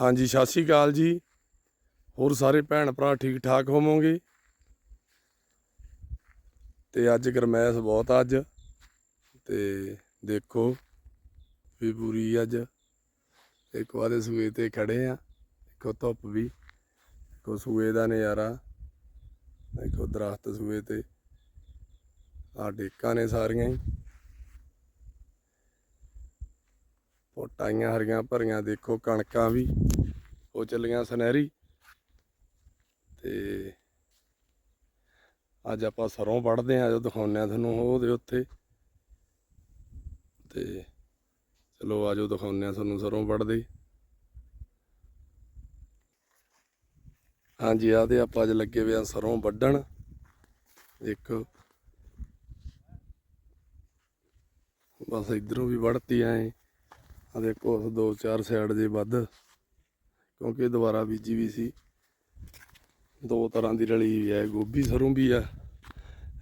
ਹਾਂਜੀ, ਸਤਿ ਸ਼੍ਰੀ ਅਕਾਲ ਜੀ। ਹੋਰ ਸਾਰੇ ਭੈਣ ਭਰਾ ਠੀਕ ਠਾਕ ਹੋਵੋਗੇ? ਤੇ ਅੱਜ ਗਰਮੈਸ਼ ਬਹੁਤ ਅੱਜ। ਤੇ ਦੇਖੋ, ਵੀ ਪੂਰੀ ਅੱਜ। ਇੱਕ ਵਾਦੇ ਸੂਏ ਤੇ ਖੜੇ ਆ ਦੇਖੋ ਧੁੱਪ ਵੀ। ਦੇਖੋ ਸੂਏ ਦਾ ਨਜ਼ਾਰਾ ਦੇਖੋ ਦਰਖਤ ਸੂਏ ਤੇ। ਆ ਡੇਕਾਂ ਨੇ ਸਾਰੀਆਂ ਹੀ। ਪੋਟਾਈਆਂ ਹਰੀਆਂ ਭਰੀਆਂ ਦੇਖੋ, ਕਣਕਾਂ ਵੀ, ਉਹ ਚੱਲੀਆਂ ਸੁਨਹਿਰੀ। ਤੇ ਅੱਜ ਆਪਾਂ ਸਰੋਂ ਵੜਦੇ ਆਂ ਜੋ ਦਿਖਾਉਂਦੇ ਆ ਤੁਹਾਨੂੰ ਉਹਦੇ ਉੱਤੇ। ਤੇ ਚਲੋ ਆਜੋ ਦਿਖਾਉਂਦੇ ਆ ਤੁਹਾਨੂੰ ਸਰੋਂ ਵੱਢਦੇ। ਹਾਂਜੀ ਆ ਤੇ ਆਪਾਂ ਅੱਜ ਲੱਗੇ ਹੋਏ ਆ ਸਰੋਂ ਵੱਢਣ। ਦੇਖੋ ਬਸ ਇਧਰੋਂ ਵੀ ਵੜਤੀ ਆਏ ਆ ਦੇਖੋ, ਉਸ ਦੋ ਚਾਰ ਸਾਈਡ ਦੇ ਵੱਧ, ਕਿਉਂਕਿ ਦੁਬਾਰਾ ਬੀਜੀ ਵੀ ਸੀ। ਦੋ ਤਰ੍ਹਾਂ ਦੀ ਰਲੀ ਵੀ ਹੈ, ਗੋਭੀ ਸਰੋਂ ਵੀ ਆ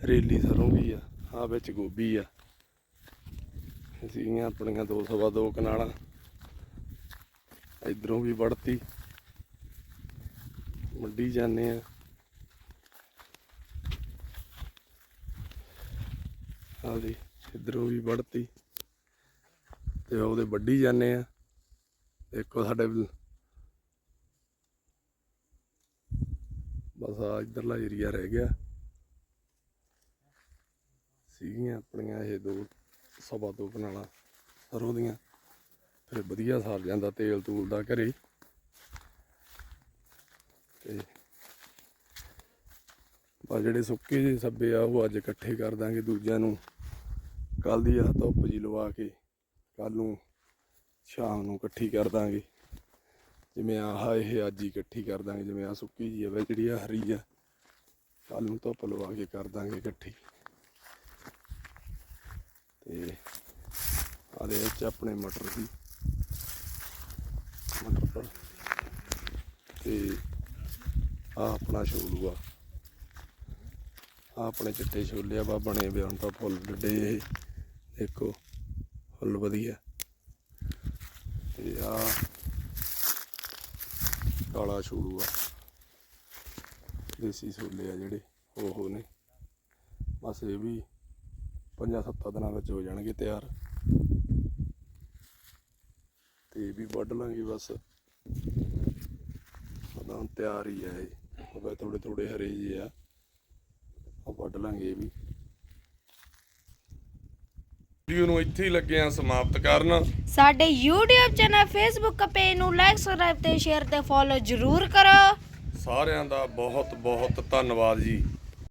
ਰੇਲੀ ਸਰੋਂ ਵੀ ਆ ਆ ਵਿੱਚ ਗੋਭੀ ਆ। ਸੀਗੀਆਂ ਆਪਣੀਆਂ ਦੋ ਸਵਾ ਦੋ ਕਨਾਲਾਂ। ਇਧਰੋਂ ਵੀ ਵੜਤੀ। ਮੰਡੀ ਜਾਂਦੇ ਆ। ਆ ਦੀ ਇਧਰੋਂ ਵੀ ਵੜਤੀ। ਤੇ ਉਹਦੇ ਵੱਢੀ ਜਾਂਦੇ ਆ। ਦੇਖੋ ਸਾਡੇ ਬਸ ਆ ਇਧਰਲਾ ਏਰੀਆ ਰਹਿ ਗਿਆ। ਸੀਗੀਆਂ ਆਪਣੀਆਂ ਇਹ ਦੋ ਸਵਾ ਦੋ ਕਨਾਲਾਂ ਸਰੋਂ ਦੀਆਂ। ਫਿਰ ਵਧੀਆ ਸਰ ਜਾਂਦਾ ਤੇਲ ਤੂਲ ਦਾ ਘਰੇ। ਤੇ ਬਸ ਜਿਹੜੇ ਸੁੱਕੇ ਜਿਹੇ ਸੱਬੇ ਆ, ਉਹ ਅੱਜ ਇਕੱਠੇ ਕਰ ਦਾਂਗੇ ਦੂਜਿਆਂ ਨੂੰ। ਕੱਲ ਦੀ ਆ ਧੁੱਪ ਜੀ ਲਵਾ ਕੇ। ਕੱਲ ਨੂੰ ਸ਼ਾਮ ਨੂੰ ਇਕੱਠੀ ਕਰ ਦਾਂਗੇ। ਜਿਵੇਂ ਆਹ ਇਹ ਅੱਜ ਹੀ ਇਕੱਠੀ ਕਰ ਦਾਂਗੇ, ਜਿਵੇਂ ਆ ਸੁੱਕੀ ਜੀ ਆ ਵੇ ਜਿਹੜੀ ਆ ਹਰੀ ਆ ਕੱਲ ਨੂੰ ਧੁੱਪ ਲਵਾ ਕੇ ਕਰ ਦਾਂਗੇ ਇਕੱਠੀ। ਤੇ ਆਦੇ ਵਿੱਚ ਆਪਣੇ ਮਟਰ ਸੀ ਮਟਰ ਪਰ ਤੇ ਆ ਆਪਣਾ ਛੋਲੂ ਆ। ਆਹ ਆਪਣੇ ਚਿੱਟੇ ਛੋਲੇ ਆ, ਬਾ ਬਣੇ ਵੇ ਹੁਣ ਤਾਂ ਫੁੱਲ ਡੱਡੇ ਇਹ। ਦੇਖੋ। ਫੁੱਲ ਵਧੀਆ। ਤੇ ਆ ਕਾਲਾ ਛੋਲੂ ਆ। ਦੇਸੀ ਛੋਲੇ ਆ ਜਿਹੜੇ, ਉਹ ਨੇ। ਬਸ ਇਹ ਵੀ ਪੰਜਾਂ ਸੱਤਾਂ ਦਿਨਾਂ ਵਿੱਚ ਹੋ ਜਾਣਗੇ ਤਿਆਰ। ਤੇ ਇਹ ਵੀ ਵੱਢ ਲਾਂਗੇ ਬਸ। ਪਤਾ ਤਿਆਰ ਹੀ ਆ ਇਹ। ਉਹ ਥੋੜੇ ਥੋੜੇ ਹਰੇ ਜੇ ਆ। ਉਹ ਵੱਢ ਲਾਂਗੇ ਇਹ ਵੀ। ਵੀਡੀਓ ਨੂੰ ਇੱਥੇ ਹੀ ਲੱਗੇ ਆ ਸਮਾਪਤ ਕਰਨ। ਸਾਡੇ YouTube ਚੈਨਲ Facebook ਪੇਜ ਨੂੰ ਲਾਈਕ ਸਬਸਕ੍ਰਾਈਬ ਤੇ ਸ਼ੇਅਰ ਤੇ ਫੋਲੋ ਜ਼ਰੂਰ ਕਰੋ। ਸਾਰਿਆਂ ਦਾ ਬਹੁਤ ਬਹੁਤ ਧੰਨਵਾਦ ਜੀ।